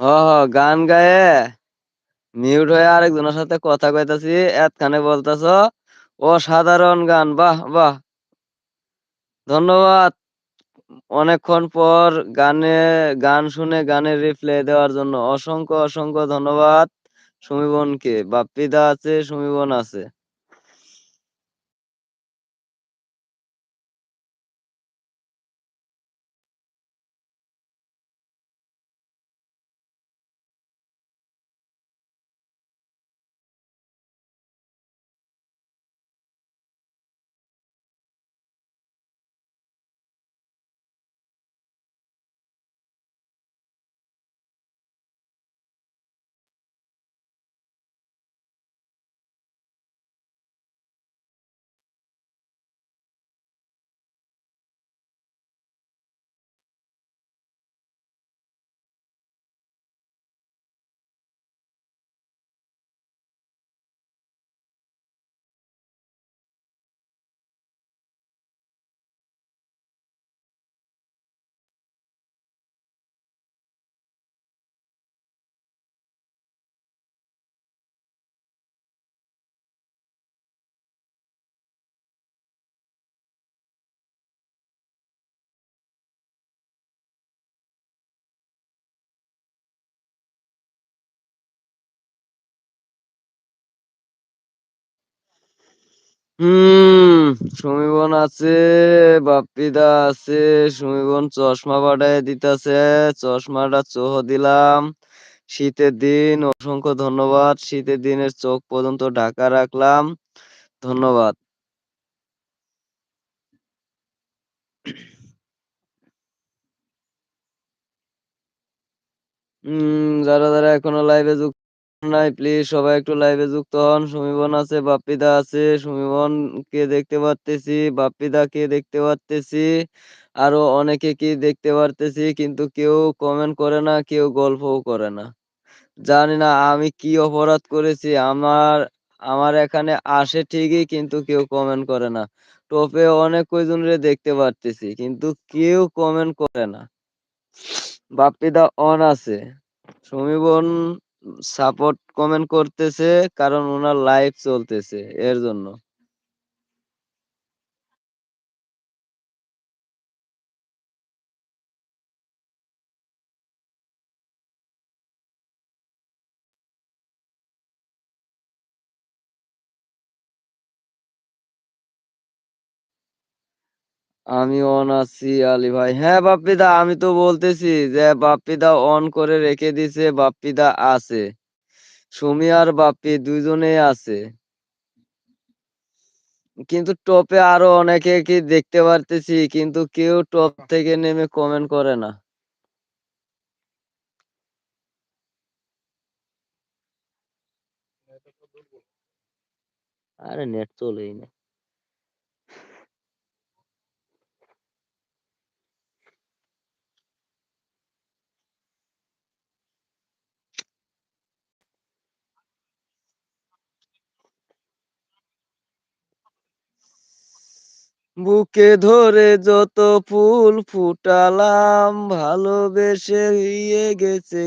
হ হ গান গায়ে মিউট হয়ে আরেকজনের সাথে কথা কইতাছি, এতখানে বলতেছ। অসাধারণ গান, বাহ বাহ। ধন্যবাদ অনেকক্ষণ পর গানে, গান শুনে গানের রিপ্লে দেওয়ার জন্য। অসংখ্য অসংখ্য ধন্যবাদ। সুমিবনকে বাপ্পিদা আছে, সুমিবন আছে। হুম সুমিবন আছে, বাপ্পিদা আছে, সুমিবন চশমা পাঠায় দিতেছে, চশমাটা চোহ দিলাম। শীতের দিন, অসংখ্য ধন্যবাদ। শীতের দিনের চোখ পর্যন্ত ঢাকা রাখলাম। ধন্যবাদ। যারা যারা এখনও লাইভে যুক্ত নাই প্লিজ সবাই একটু লাইভে যুক্ত হন। সুমিবন আছে, বাপ্পিদা আছে সুমিবন কে দেখতে পারতেছি বাপ্পিদা কে দেখতে পারতেছি, আরও অনেকে কি দেখতে পারতেছি, কিন্তু কেউ কমেন্ট করে না, কেউ গল্পও করে না। জানি না আমি কি অপরাধ করেছি, আমার আমার এখানে আসে ঠিকই, কিন্তু কেউ কমেন্ট করে না। টপে অনেক কয়জনরে দেখতে পারতেছি, কিন্তু কেউ কমেন্ট করে না। বাপ্পিদা অন আছে, সমীবন সাপোর্ট কমেন্ট করতেছে কারণ ওনার লাইভ চলতেছে এর জন্য। আমি অন আছি আলী ভাই। হ্যাঁ বাপ্পিদা, আমি তো বলতেছি যে বাপ্পিদা অন করে রেখে দিছে, বাপ্পিদা আছে। সুমি আর বাপ্পি দুইজনেই আছে। কিন্তু টপে আরও অনেকে কি দেখতে পারতেছি, কিন্তু কেউ টপ থেকে নেমে কমেন্ট করে না। আরে নেট চলেই না। বুকে ধরে যত ফুল ফুটালাম ভালোবেসে ইয়ে গেছে